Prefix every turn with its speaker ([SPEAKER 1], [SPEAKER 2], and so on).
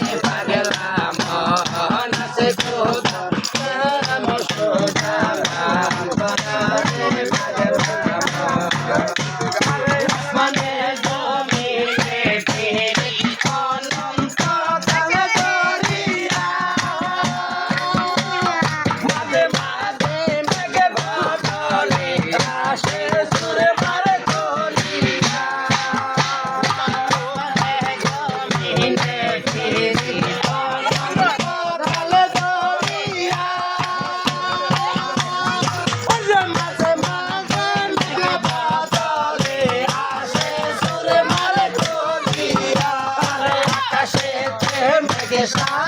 [SPEAKER 1] Thank you. Yes.